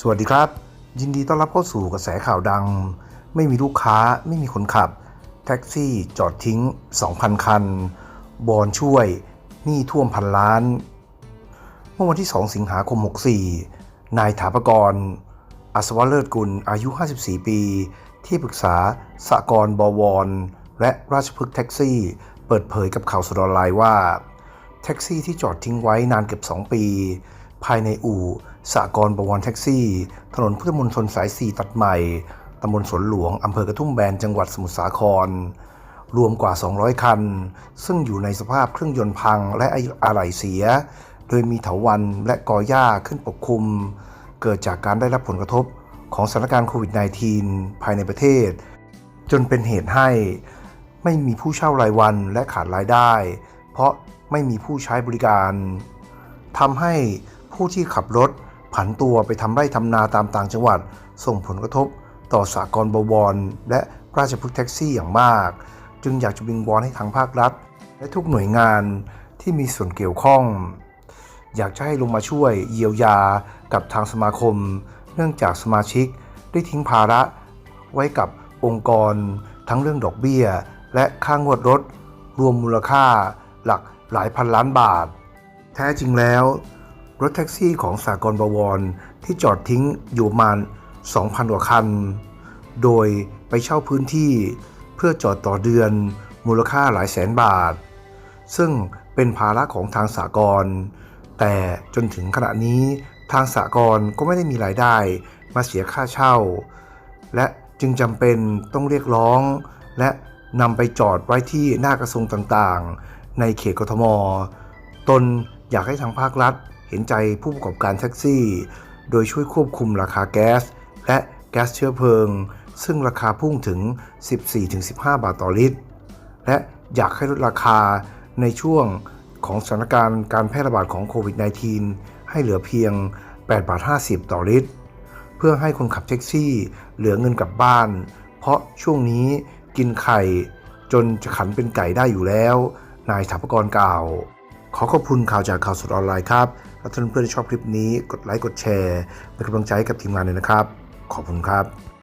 สวัสดีครับ ยินดีต้อนรับเข้าสู่กระแสข่าวดัง ไม่มีลูกค้าไม่มีคนขับ แท็กซี่จอดทิ้ง 2,000 คัน บอนช่วยหนี้ท่วมพันล้าน เมื่อวันที่ 2 สิงหาคม 64 นายถาปกร อัศวเลิศกุลอายุ 54 ปี ที่ปรึกษาสหกรบวร และราชพฤกษ์แท็กซี่ เปิดเผยกับข่าวสดออนไลน์ว่า แท็กซี่ที่จอดทิ้งไว้นานเกือบ 2 ปี ภายในอู่สหกรณ์บวรแท็กซี่ ถนนพุทธมณฑลสาย 4 ตัดใหม่ ตำบลสวนหลวง อำเภอกระทุ่มแบน จังหวัดสมุทรสาคร รวมกว่า 200 คัน ซึ่งอยู่ในสภาพเครื่องยนต์พังและอะไหล่เสีย โดยมีเถาวัลย์และกอหญ้าขึ้นปกคลุม เกิดจากการได้รับผลกระทบของสถานการณ์โควิด -19 ภายในประเทศ จนเป็นเหตุให้ไม่มีผู้เช่ารายวันและขาดรายได้ เพราะไม่มีผู้ใช้บริการทำให้ ผู้ที่ขับรถ ผันตัวไปทำไร่ทำนาตามต่างจังหวัด ส่งผลกระทบต่อสากลบวร และราชพฤกษ์แท็กซี่อย่างมาก จึงอยากจะวิงวอนให้ทางภาครัฐ และทุกหน่วยงานที่มีส่วนเกี่ยวข้อง อยากจะให้ลงมาช่วยเยียวยากับทางสมาคม เนื่องจากสมาชิกได้ทิ้งภาระไว้กับองค์กร ทั้งเรื่องดอกเบี้ย และค่างวดรถ รวมมูลค่าหลักหลายพันล้านบาท แท้จริงแล้ว รถแท็กซี่ของสากลบวร ที่จอดทิ้งอยู่ประมาณ 2,000 กว่าคัน โดยไปเช่าพื้นที่เพื่อจอดต่อเดือนมูลค่าหลายแสนบาท ซึ่งเป็นภาระของทางสากลแต่จนถึงขณะนี้ทางสากลก็ไม่ได้มีรายได้มาเสียค่าเช่า และจึงจำเป็นต้องเรียกร้อง และนำไปจอดไว้ที่หน้ากระทรวงต่างๆ ในเขตกทม ตนอยากให้ทางภาครัฐ เห็นใจผู้ประกอบการแท็กซี่ โดยช่วยควบคุมราคาแก๊ส และแก๊สเชื้อเพลิง ซึ่งราคาพุ่งถึง 14-15 บาทต่อลิตร และอยากให้ลดราคาในช่วงของสถานการณ์การแพร่ระบาดของโควิด -19 ให้เหลือเพียง 8 บาท 50 ต่อลิตร เพื่อให้คนขับแท็กซี่เหลือเงินกลับบ้าน เพราะช่วงนี้กินไข่ จนจะขันเป็นไก่ได้อยู่แล้ว นายถาปกรกล่าว ขอขอบคุณข่าวจากข่าวสดออนไลน์ครับ และท่านเพื่อนๆชอบคลิปนี้กดไลค์กดแชร์เป็นกำลังใจให้กับทีมงานเลยนะครับ ขอบคุณครับ